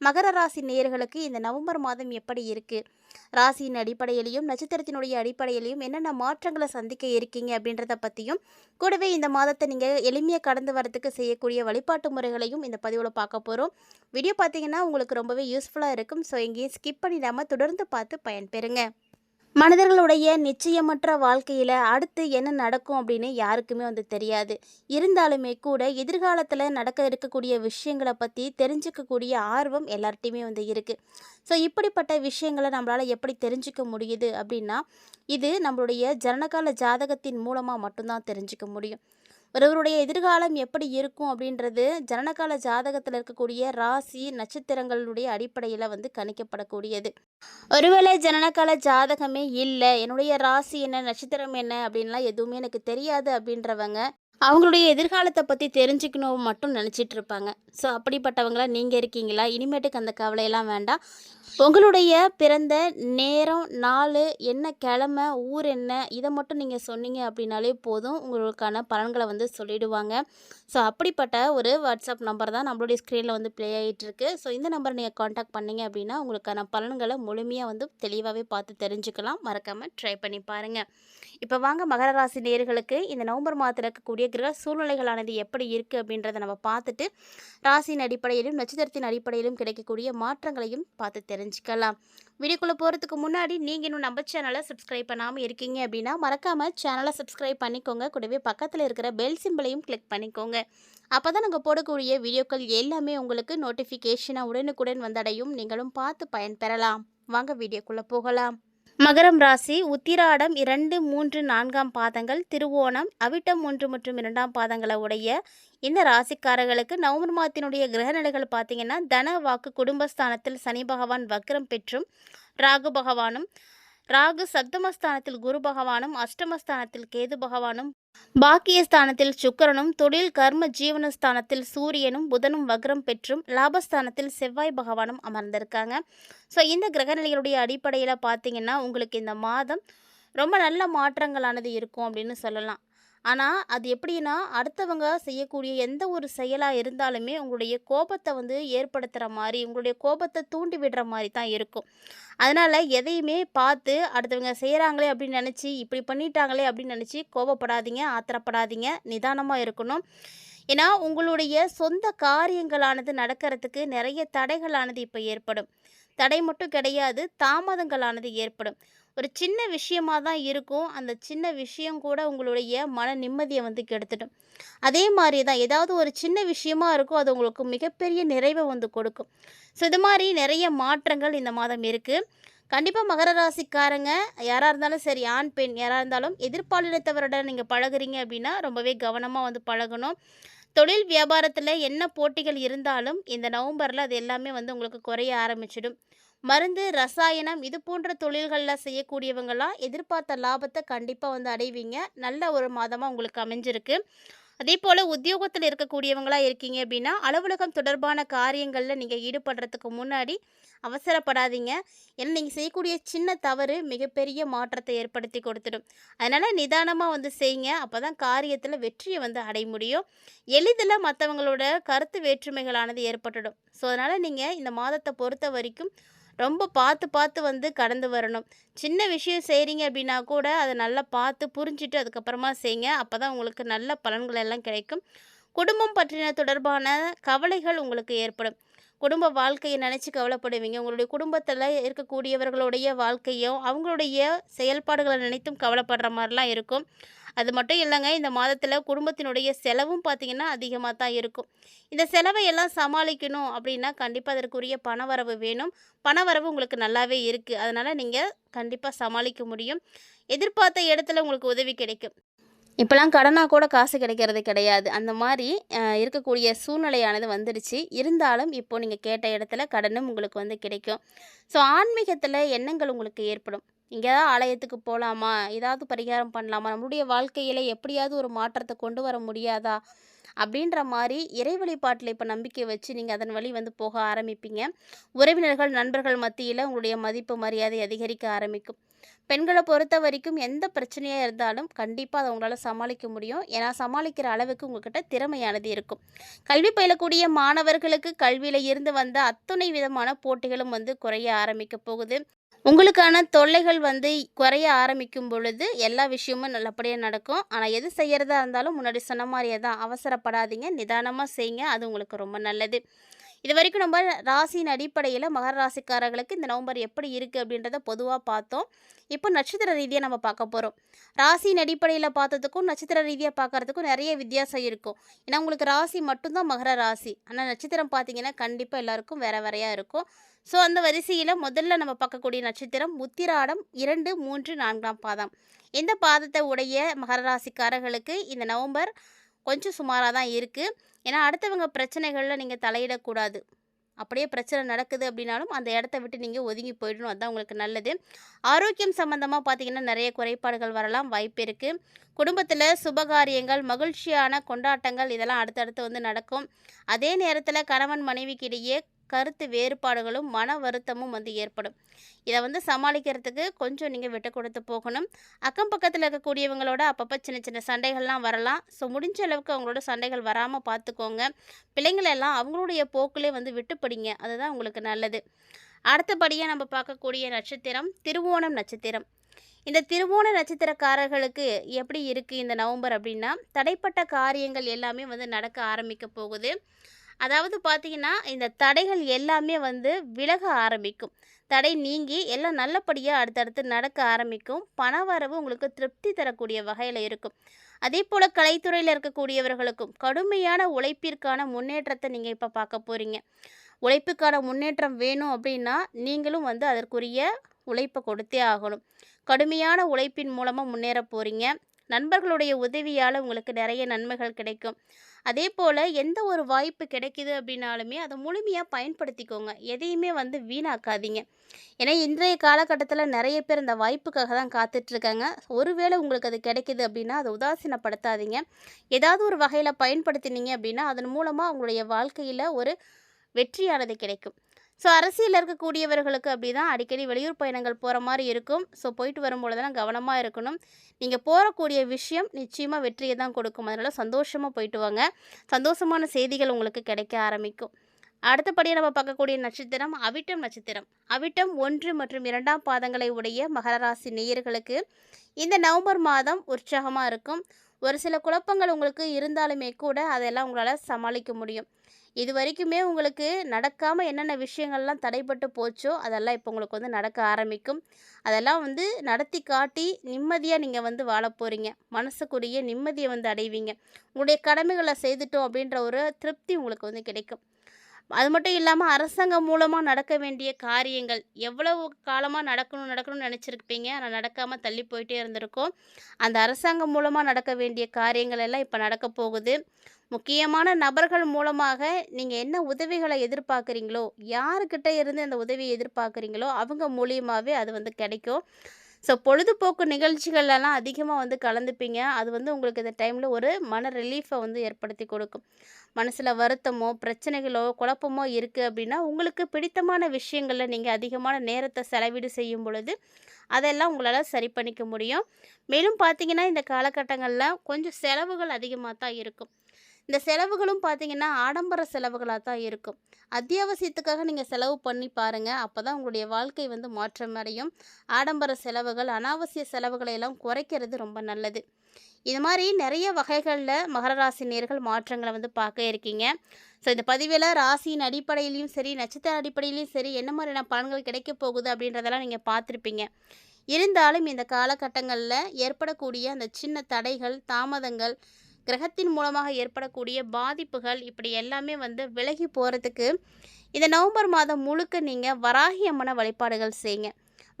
மகர ராசி நேயர்களுக்கு இந்த நவம்பர் மாதம் எப்படி இருக்குது ராசியின் அடிப்படையிலையும் நட்சத்திரத்தினுடைய அடிப்படையிலையும் என்னென்ன மாற்றங்களை சந்திக்க இருக்கீங்க அப்படின்றத பற்றியும் கூடவே இந்த மாதத்தை நீங்கள் எளிமையாக கடந்து வரதுக்கு செய்யக்கூடிய வழிபாட்டு முறைகளையும் இந்த பதிவில் பார்க்க போகிறோம் வீடியோ பார்த்தீங்கன்னா உங்களுக்கு ரொம்பவே யூஸ்ஃபுல்லாக இருக்கும். ஸோ எங்கேயும் ஸ்கிப் பண்ணிடாமல் தொடர்ந்து பார்த்து பயன்பெறுங்க. மனிதர்களுடைய நிச்சயமற்ற வாழ்க்கையில் அடுத்து என்ன நடக்கும் அப்படின்னு யாருக்குமே வந்து தெரியாது. இருந்தாலுமே கூட எதிர்காலத்தில் நடக்க இருக்கக்கூடிய விஷயங்களை பற்றி தெரிஞ்சுக்கக்கூடிய ஆர்வம் எல்லார்ட்டையுமே வந்து இருக்குது ஸோ இப்படிப்பட்ட விஷயங்களை நம்மளால் எப்படி தெரிஞ்சுக்க முடியுது அப்படின்னா இது நம்மளுடைய ஜனனகால ஜாதகத்தின் மூலமாக மட்டும்தான் தெரிஞ்சுக்க முடியும். ஒருவருடைய எதிர்காலம் எப்படி இருக்கும் அப்படின்றது ஜனனகால ஜாதகத்தில் இருக்கக்கூடிய ராசி நட்சத்திரங்களுடைய அடிப்படையில் வந்து கணிக்கப்படக்கூடியது. ஒருவேளை ஜனனகால ஜாதகமே இல்லை என்னுடைய ராசி என்ன நட்சத்திரம் என்ன அப்படின்லாம் எதுவுமே எனக்கு தெரியாது அப்படின்றவங்க அவங்களுடைய எதிர்காலத்தை பற்றி தெரிஞ்சுக்கணும் மட்டும் நினச்சிட்டு இருப்பாங்க ஸோ அப்படிப்பட்டவங்களாம் நீங்கள் இருக்கீங்களா? இனிமேட்டுக்கு அந்த கவலையெல்லாம் வேண்டாம். உங்களுடைய பிறந்த நேரம் நாள் என்ன கிழமை ஊர் என்ன இதை மட்டும் நீங்கள் சொன்னீங்க அப்படின்னாலே போதும். உங்களுக்கான பலன்களை வந்து சொல்லிடுவாங்க. ஸோ அப்படிப்பட்ட ஒரு வாட்ஸ்அப் நம்பர் தான் நம்மளுடைய ஸ்க்ரீனில் வந்து ப்ளே ஆகிட்டு இருக்கு ஸோ இந்த நம்பரை நீங்கள் காண்டாக்ட் பண்ணிங்க அப்படின்னா உங்களுக்கான பலன்களை முழுமையாக வந்து தெளிவாகவே பார்த்து தெரிஞ்சுக்கலாம். மறக்காமல் ட்ரை பண்ணி பாருங்கள் இப்போ வாங்க மகர ராசி நேயர்களுக்கு இந்த நவம்பர் மாதத்தில் இருக்கக்கூடிய கிரக சூழ்நிலைகளானது எப்படி இருக்குது அப்படின்றத நம்ம பார்த்துட்டு ராசியின் அடிப்படையிலும் நட்சத்திரத்தின் அடிப்படையிலும் கிடைக்கக்கூடிய மாற்றங்களையும் பார்த்து தெரிஞ்சுக்கலாம். வீடியோக்குள்ளே போகிறதுக்கு முன்னாடி நீங்கள் இன்னும் நம்ம சேனலை சப்ஸ்கிரைப் பண்ணாமல் இருக்கீங்க அப்படின்னா மறக்காமல் சேனலை சப்ஸ்கிரைப் பண்ணிக்கோங்க. கூடவே பக்கத்தில் இருக்கிற பெல் சிம்பிளையும் கிளிக் பண்ணிக்கோங்க. அப்போ தான் நாங்கள் போடக்கூடிய வீடியோக்கள் எல்லாமே உங்களுக்கு நோட்டிஃபிகேஷனாக உடனுக்குடன் வந்தடையும். நீங்களும் பார்த்து பயன்பெறலாம் வாங்க வீடியோக்குள்ளே போகலாம். மகரம் ராசி உத்திராடம் இரண்டு மூன்று நான்காம் பாதங்கள் திருவோணம் அவிட்டம் ஒன்று மற்றும் இரண்டாம் பாதங்களை உடைய இந்த ராசிக்காரர்களுக்கு நவம்பர் மாதத்தினுடைய கிரகநிலைகள் பார்த்தீங்கன்னா தன வாக்கு குடும்பஸ்தானத்தில் சனி பகவான் வக்ரம் பெற்றும் ராகு பகவானும் ராகு சப்தமஸ்தானத்தில் குரு பகவானும் அஷ்டமஸ்தானத்தில் கேது பகவானும் பாக்கியஸ்தானத்தில் சுக்கிரனும் தொழில் கர்ம ஜீவனஸ்தானத்தில் சூரியனும் புதனும் வக்ரம் பெற்றும் லாபஸ்தானத்தில் செவ்வாய் பகவானும் அமர்ந்திருக்காங்க. ஸோ இந்த கிரகநிலைகளுடைய அடிப்படையில் பார்த்தீங்கன்னா உங்களுக்கு இந்த மாதம் ரொம்ப நல்ல மாற்றங்களானது இருக்கும் அப்படின்னு சொல்லலாம். ஆனால் அது எப்படின்னா அடுத்தவங்க செய்யக்கூடிய எந்த ஒரு செயலாக இருந்தாலுமே உங்களுடைய கோபத்தை வந்து ஏற்படுத்துகிற மாதிரி உங்களுடைய கோபத்தை தூண்டி விடுற மாதிரி தான் இருக்கும். அதனால் எதையுமே பார்த்து அடுத்தவங்க செய்கிறாங்களே அப்படின்னு நினச்சி இப்படி பண்ணிட்டாங்களே அப்படின்னு நினச்சி கோபப்படாதீங்க ஆத்திரப்படாதீங்க நிதானமாக இருக்கணும். ஏன்னா உங்களுடைய சொந்த காரியங்களானது நடக்கிறதுக்கு நிறைய தடைகளானது இப்போ ஏற்படும். தடை மட்டும் கிடையாது தாமதங்களானது ஏற்படும். ஒரு சின்ன விஷயமா தான் இருக்கும். அந்த சின்ன விஷயம் கூட உங்களுடைய மன நிம்மதியை வந்து கெடுத்துடும். அதே மாதிரி தான் ஏதாவது ஒரு சின்ன விஷயமா இருக்கும் அது உங்களுக்கு மிகப்பெரிய நிறைவை வந்து கொடுக்கும். ஸோ இது மாதிரி நிறைய மாற்றங்கள் இந்த மாதம் இருக்குது கண்டிப்பாக மகர ராசிக்காரங்க யாராக இருந்தாலும் சரி ஆண் பெண் யாராக இருந்தாலும் எதிர்பாலினத்தவருடன் நீங்கள் பழகுறீங்க அப்படின்னா ரொம்பவே கவனமாக வந்து பழகணும். தொழில் வியாபாரத்தில் என்ன போட்டிகள் இருந்தாலும் இந்த நவம்பரில் அது எல்லாமே வந்து உங்களுக்கு குறைய ஆரம்பிச்சிடும். மருந்து ரசாயனம் இது போன்ற தொழில்களில் செய்யக்கூடியவங்களாம் எதிர்பார்த்த லாபத்தை கண்டிப்பாக வந்து அடைவீங்க. நல்ல ஒரு மாதமாக உங்களுக்கு அமைஞ்சிருக்கு. அதே போல் உத்தியோகத்தில் இருக்கக்கூடியவங்களாக இருக்கீங்க அப்படின்னா அலுவலகம் தொடர்பான காரியங்களில் நீங்கள் ஈடுபடுறதுக்கு முன்னாடி அவசரப்படாதீங்க. ஏன்னா நீங்கள் செய்யக்கூடிய சின்ன தவறு மிகப்பெரிய மாற்றத்தை ஏற்படுத்தி கொடுத்துடும். அதனால் நிதானமாக வந்து செய்யுங்க. அப்போ தான் காரியத்தில் வெற்றியை வந்து அடைய முடியும். எளிதில் மற்றவங்களோட கருத்து வேற்றுமைகளானது ஏற்பட்டுடும். ஸோ அதனால் நீங்கள் இந்த மாதத்தை பொறுத்த வரைக்கும் ரொம்ப பார்த்து பார்த்து வந்து கடந்து வரணும். சின்ன விஷயம் செய்கிறீங்க அப்படின்னா கூட அதை நல்லா பார்த்து புரிஞ்சுட்டு அதுக்கப்புறமா செய்யுங்க அப்போ தான் உங்களுக்கு நல்ல பலன்கள் எல்லாம் கிடைக்கும். குடும்பம் பற்றின தொடர்பான கவலைகள் உங்களுக்கு ஏற்படும். குடும்ப வாழ்க்கையை நினச்சி கவலைப்படுவீங்க. உங்களுடைய குடும்பத்தில் இருக்கக்கூடியவர்களுடைய வாழ்க்கையும் அவங்களுடைய செயல்பாடுகளை நினைத்தும் கவலைப்படுற மாதிரிலாம் இருக்கும். அது மட்டும் இல்லைங்க இந்த மாதத்தில் குடும்பத்தினுடைய செலவும் பார்த்திங்கன்னா அதிகமாக தான் இருக்கும். இந்த செலவை எல்லாம் சமாளிக்கணும் அப்படின்னா கண்டிப்பாக அதற்குரிய பணவரவு வேணும். பணவரவு உங்களுக்கு நல்லாவே இருக்குது அதனால் நீங்கள் கண்டிப்பாக சமாளிக்க முடியும். எதிர்பார்த்த இடத்துல உங்களுக்கு உதவி கிடைக்கும். இப்போலாம் கடனாக கூட காசு கிடைக்கிறது கிடையாது. அந்த மாதிரி இருக்கக்கூடிய சூழ்நிலையானது வந்துடுச்சு. இருந்தாலும் இப்போ நீங்கள் கேட்ட இடத்துல கடனும் உங்களுக்கு வந்து கிடைக்கும். ஸோ ஆன்மீகத்தில் எண்ணங்கள் உங்களுக்கு ஏற்படும். எங்கேயாவது ஆலயத்துக்கு போகலாமா ஏதாவது பரிகாரம் பண்ணலாமா? நம்மளுடைய வாழ்க்கையில் எப்படியாவது ஒரு மாற்றத்தை கொண்டு வர முடியாதா? அப்படின்ற மாதிரி இறை வழிபாட்டில் இப்போ நம்பிக்கை வச்சு நீங்கள் அதன் வழி வந்து போக ஆரம்பிப்பீங்க. உறவினர்கள், நண்பர்கள் மத்தியில் உங்களுடைய மதிப்பு, மரியாதை அதிகரிக்க ஆரம்பிக்கும். பெண்களை பொறுத்த வரைக்கும் எந்த பிரச்சனையாக இருந்தாலும் கண்டிப்பாக அதை உங்களால் சமாளிக்க முடியும். ஏன்னா, சமாளிக்கிற அளவுக்கு உங்ககிட்ட திறமையானது இருக்கும். கல்வி பயிலக்கூடிய மாணவர்களுக்கு கல்வியில் இருந்து வந்த அத்துணை விதமான போட்டிகளும் வந்து குறைய ஆரம்பிக்க போகுது. உங்களுக்கான தொல்லைகள் வந்து குறைய ஆரம்பிக்கும் பொழுது, எல்லா விஷயமும் நல்லபடியாக நடக்கும். ஆனால் எது செய்கிறதா இருந்தாலும் முன்னாடி சொன்ன மாதிரியே தான். அவசரப்படாதீங்க. நிதானமாக செய்யுங்க. அது உங்களுக்கு ரொம்ப நல்லது. இது வரைக்கும் நம்ம ராசியின் அடிப்படையில் மகர ராசிக்காரர்களுக்கு இந்த நவம்பர் எப்படி இருக்குது அப்படின்றத பொதுவாக பார்த்தோம். இப்போ நட்சத்திர ரீதியாக நம்ம பார்க்க போகிறோம் ராசியின் அடிப்படையில் பார்த்ததுக்கும், நட்சத்திர ரீதியாக பார்க்கறதுக்கும் நிறைய வித்தியாசம் இருக்கும். ஏன்னா, உங்களுக்கு ராசி மட்டும்தான் மகர ராசி. ஆனால் நட்சத்திரம் பார்த்தீங்கன்னா, கண்டிப்பாக எல்லாருக்கும் வேறு வேறையாக இருக்கும். ஸோ, அந்த வரிசையில் முதல்ல நம்ம பார்க்கக்கூடிய நட்சத்திரம் உத்திராடம் 2, 3, 4ஆம் பாதம். இந்த பாதத்தை உடைய மகர ராசிக்காரர்களுக்கு இந்த நவம்பர் கொஞ்சம் சுமாராக தான் இருக்குது ஏன்னா, அடுத்தவங்க பிரச்சனைகளில் நீங்கள் தலையிடக்கூடாது. அப்படியே பிரச்சனை நடக்குது அப்படின்னாலும், அந்த இடத்த விட்டு நீங்கள் ஒதுங்கி போயிடணும். அதுதான் உங்களுக்கு நல்லது. ஆரோக்கியம் சம்மந்தமாக பார்த்தீங்கன்னா, நிறைய குறைபாடுகள் வரலாம். வாய்ப்பு இருக்குது குடும்பத்தில் சுபகாரியங்கள், மகிழ்ச்சியான கொண்டாட்டங்கள் இதெல்லாம் அடுத்தடுத்து வந்து நடக்கும். அதே நேரத்தில் கணவன் மனைவிக்கு இடையே கருத்து வேறுபாடுகளும், மன வருத்தமும் வந்து ஏற்படும். இதை வந்து சமாளிக்கிறதுக்கு கொஞ்சம் நீங்கள் விட்டு கொடுத்து போகணும். அக்கம் பக்கத்தில் இருக்கக்கூடியவங்களோட அப்பப்போ சின்ன சின்ன சண்டைகள்லாம் வரலாம். ஸோ, முடிஞ்ச அளவுக்கு அவங்களோட சண்டைகள் வராமல் பார்த்துக்கோங்க. பிள்ளைங்கள எல்லாம் அவங்களுடைய போக்குலே வந்து விட்டுப்படிங்க அதுதான் உங்களுக்கு நல்லது. அடுத்தபடியாக நம்ம பார்க்கக்கூடிய நட்சத்திரம் திருவோணம் நட்சத்திரம். இந்த திருவோண நட்சத்திரக்காரர்களுக்கு எப்படி இருக்குது இந்த நவம்பர் அப்படின்னா, தடைப்பட்ட காரியங்கள் எல்லாமே வந்து நடக்க ஆரம்பிக்க போகுது. அதாவது பார்த்தீங்கன்னா, இந்த தடைகள் எல்லாமே வந்து விலக ஆரம்பிக்கும். தடை நீங்கி எல்லாம் நல்லபடியாக அடுத்தடுத்து நடக்க ஆரம்பிக்கும். பண வரவு உங்களுக்கு திருப்தி தரக்கூடிய வகையில் இருக்கும். அதே போல் கலைத்துறையில் இருக்கக்கூடியவர்களுக்கும் கடுமையான உழைப்பிற்கான முன்னேற்றத்தை நீங்கள் இப்போ பார்க்க போகிறீங்க உழைப்புக்கான முன்னேற்றம் வேணும் அப்படின்னா, நீங்களும் வந்து அதற்குரிய உழைப்பை கொடுத்தே ஆகணும். கடுமையான உழைப்பின் மூலமாக முன்னேற போகிறீங்க நண்பர்களுடைய உதவியால் உங்களுக்கு நிறைய நன்மைகள் கிடைக்கும். அதே போல் எந்த ஒரு வாய்ப்பு கிடைக்குது அப்படின்னாலுமே, அதை முழுமையாக பயன்படுத்திக்கோங்க. எதையுமே வந்து வீணாக்காதீங்க. ஏன்னா, இன்றைய காலகட்டத்தில் நிறைய பேர் அந்த வாய்ப்புக்காக தான் காத்துட்ருக்காங்க. ஒருவேளை உங்களுக்கு அது கிடைக்கிது அப்படின்னா, அதை உதாசீனப்படுத்தாதீங்க. ஏதாவது ஒரு வகையில் பயன்படுத்தினீங்க அப்படின்னா, அதன் மூலமாக உங்களுடைய வாழ்க்கையில் ஒரு வெற்றியானது கிடைக்கும். ஸோ, அரசியலில் இருக்கக்கூடியவர்களுக்கு அப்படி தான் அடிக்கடி வெளியூர் பயணங்கள் போகிற மாதிரி இருக்கும். ஸோ, போயிட்டு வரும்பொழுதெல்லாம் கவனமாக இருக்கணும். நீங்கள் போகக்கூடிய விஷயம் நிச்சயமாக வெற்றியை தான் கொடுக்கும். அதனால் சந்தோஷமாக போயிட்டு வாங்க. சந்தோஷமான செய்திகள் உங்களுக்கு கிடைக்க ஆரம்பிக்கும். அடுத்தபடியாக நம்ம பார்க்கக்கூடிய நட்சத்திரம் அவிட்டம் நட்சத்திரம். அவிட்டம் ஒன்று மற்றும் இரண்டாம் பாதங்களை உடைய மகர ராசி நேயர்களுக்கு இந்த நவம்பர் மாதம் உற்சாகமாக இருக்கும். ஒரு சில குழப்பங்கள் உங்களுக்கு இருந்தாலுமே கூட, அதெல்லாம் உங்களால் சமாளிக்க முடியும். இது வரைக்குமே உங்களுக்கு நடக்காமல் என்னென்ன விஷயங்கள்லாம் தடைப்பட்டு போச்சோ, அதெல்லாம் இப்போ உங்களுக்கு வந்து நடக்க ஆரம்பிக்கும். அதெல்லாம் வந்து நடத்தி காட்டி நிம்மதியாக நீங்கள் வந்து வாழ போகிறீங்க மனசுக்குரிய நிம்மதியை வந்து அடைவீங்க. உங்களுடைய கடமைகளை செய்துட்டோம் அப்படின்ற ஒரு திருப்தி உங்களுக்கு வந்து கிடைக்கும். அது மட்டும் இல்லாமல் அரசாங்கம் மூலமாக நடக்க வேண்டிய காரியங்கள் எவ்வளவு காலமாக நடக்கணும் நடக்கணும்னு நினச்சிருப்பீங்க ஆனால் நடக்காமல் தள்ளி போயிட்டே இருந்திருக்கும். அந்த அரசாங்கம் மூலமாக நடக்க வேண்டிய காரியங்கள் எல்லாம் இப்போ நடக்க போகுது. முக்கியமான நபர்கள் மூலமாக நீங்கள் என்ன உதவிகளை எதிர்பார்க்குறீங்களோ, யாருக்கிட்ட இருந்து அந்த உதவியை எதிர்பார்க்குறீங்களோ, அவங்க மூலியமாகவே அது வந்து கிடைக்கும். ஸோ, பொழுதுபோக்கு நிகழ்ச்சிகள்லலாம் அதிகமாக வந்து கலந்துப்பீங்க. அது வந்து உங்களுக்கு இந்த டைமில் ஒரு மன ரிலீஃபை வந்து ஏற்படுத்தி கொடுக்கும். மனசில் வருத்தமோ, பிரச்சனைகளோ, குழப்பமோ இருக்குது அப்படின்னா, உங்களுக்கு பிடித்தமான விஷயங்களில் நீங்கள் அதிகமான நேரத்தை செலவீடு செய்யும் பொழுது, அதெல்லாம் உங்களால் சரி பண்ணிக்க முடியும். மேலும் பார்த்தீங்கன்னா, இந்த காலகட்டங்களில் கொஞ்சம் செலவுகள் அதிகமாக தான் இருக்கும். இந்த செலவுகளும் பார்த்தீங்கன்னா, ஆடம்பர செலவுகளாக தான் இருக்கும். அத்தியாவசியத்துக்காக நீங்கள் செலவு பண்ணி பாருங்கள் அப்போ தான் உங்களுடைய வாழ்க்கை வந்து மாற்றம் அடையும். ஆடம்பர செலவுகள், அனாவசிய செலவுகளை எல்லாம் குறைக்கிறது ரொம்ப நல்லது. இது மாதிரி நிறைய வகைகளில் மகர ராசி நேர்கள் மாற்றங்களை வந்து பார்க்க இருக்கீங்க. ஸோ, இந்த பதிவில் ராசியின் அடிப்படையிலையும் சரி, நட்சத்திர அடிப்படையிலையும் சரி, என்ன மாதிரியான பலன்கள் கிடைக்கப் போகுது அப்படின்றதெல்லாம் நீங்கள் பார்த்துருப்பீங்க. இருந்தாலும் இந்த காலகட்டங்களில் ஏற்படக்கூடிய அந்த சின்ன தடைகள், தாமதங்கள், கிரகத்தின் மூலமாக ஏற்படக்கூடிய பாதிப்புகள் இப்படி எல்லாமே வந்து விலகி போகிறதுக்கு இந்த நவம்பர் மாதம் முழுக்க நீங்கள் வராகியம்மன வழிபாடுகள் செய்யுங்க.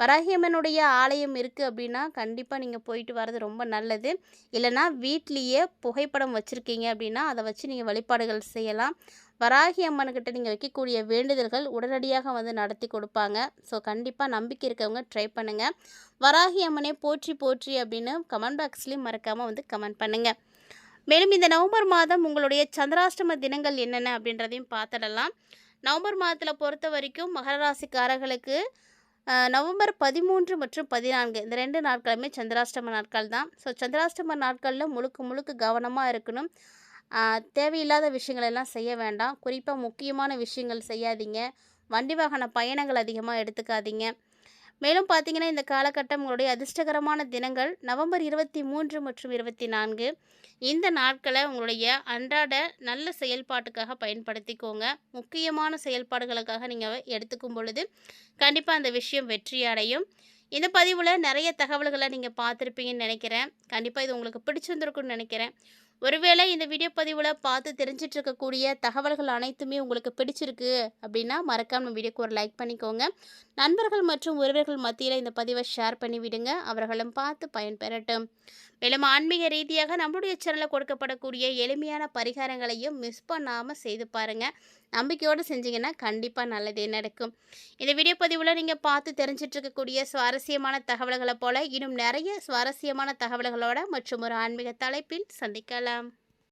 வராகி அம்மனுடைய ஆலயம் இருக்கு அப்படின்னா, கண்டிப்பாக நீங்கள் போயிட்டு வர்றது ரொம்ப நல்லது. இல்லைன்னா வீட்லேயே புகைப்படம் வச்சுருக்கீங்க அப்படின்னா, அதை வச்சு நீங்கள் வழிபாடுகள் செய்யலாம். வராகி அம்மன்கிட்ட நீங்கள் வைக்கக்கூடிய வேண்டுதல்கள் உடனடியாக வந்து நடத்தி கொடுப்பாங்க. ஸோ, கண்டிப்பாக நம்பிக்கை இருக்கவங்க ட்ரை பண்ணுங்கள் வராகி அம்மனே போற்றி போற்றி அப்படின்னு கமெண்ட் பாக்ஸ்லேயும் மறக்காமல் வந்து கமெண்ட் பண்ணுங்கள் மேலும் இந்த நவம்பர் மாதம் உங்களுடைய சந்திராஷ்டம தினங்கள் என்னென்ன அப்படின்றதையும் பார்த்துடலாம். நவம்பர் மாதத்தில் பொறுத்த வரைக்கும் மகர ராசிக்காரர்களுக்கு நவம்பர் பதிமூன்று மற்றும் பதினான்கு இந்த ரெண்டு நாட்களுமே சந்திராஷ்டம நாட்கள் தான். ஸோ சந்திராஷ்டம நாட்களில் முழுக்க முழுக்க கவனமாக இருக்கணும். தேவையில்லாத விஷயங்கள் எல்லாம் செய்ய வேண்டாம். குறிப்பாக முக்கியமான விஷயங்கள் செய்யாதீங்க. வண்டி வாகன பயணங்கள் அதிகமாக எடுத்துக்காதீங்க. மேலும் பார்த்தீங்கன்னா இந்த காலகட்டம் உங்களுடைய அதிர்ஷ்டகரமான தினங்கள் நவம்பர் இருபத்தி மூன்று மற்றும் இருபத்தி நான்கு. இந்த நாட்களை உங்களுடைய அன்றாட நல்ல செயல்பாட்டுக்காக பயன்படுத்திக்கோங்க. முக்கியமான செயல்பாடுகளுக்காக நீங்கள் எடுத்துக்கும் பொழுது கண்டிப்பாக அந்த விஷயம் வெற்றி அடையும். இந்த பதிவில் நிறைய தகவல்களை நீங்கள் பார்த்துருப்பீங்கன்னு நினைக்கிறேன். கண்டிப்பாக இது உங்களுக்கு பிடிச்சிருந்துருக்குன்னு நினைக்கிறேன். ஒருவேளை இந்த வீடியோ பதிவில் பார்த்து தெரிஞ்சிட்டு இருக்கக்கூடிய தகவல்கள் அனைத்துமே உங்களுக்கு பிடிச்சிருக்கு அப்படின்னா மறக்காம நம்ம வீடியோக்கு ஒரு லைக் பண்ணிக்கோங்க. நண்பர்கள் மற்றும் உறவர்கள் மத்தியில் இந்த பதிவை ஷேர் பண்ணிவிடுங்க. அவர்களும் பார்த்து பயன்பெறட்டும். மேலும் ஆன்மீக ரீதியாக நம்மளுடைய சேனலில் கொடுக்கப்படக்கூடிய எளிமையான பரிகாரங்களையும் மிஸ் பண்ணாமல் செய்து பாருங்கள் நம்பிக்கையோடு செஞ்சீங்கன்னா கண்டிப்பாக நல்லதே நடக்கும். இந்த வீடியோ பதிவில் நீங்கள் பார்த்து தெரிஞ்சிட்ருக்கக்கூடிய சுவாரஸ்யமான தகவல்களை போல இன்னும் நிறைய சுவாரஸ்யமான தகவல்களோட மற்றும் ஒரு ஆன்மீக தலைப்பில் சந்திக்கலாம்.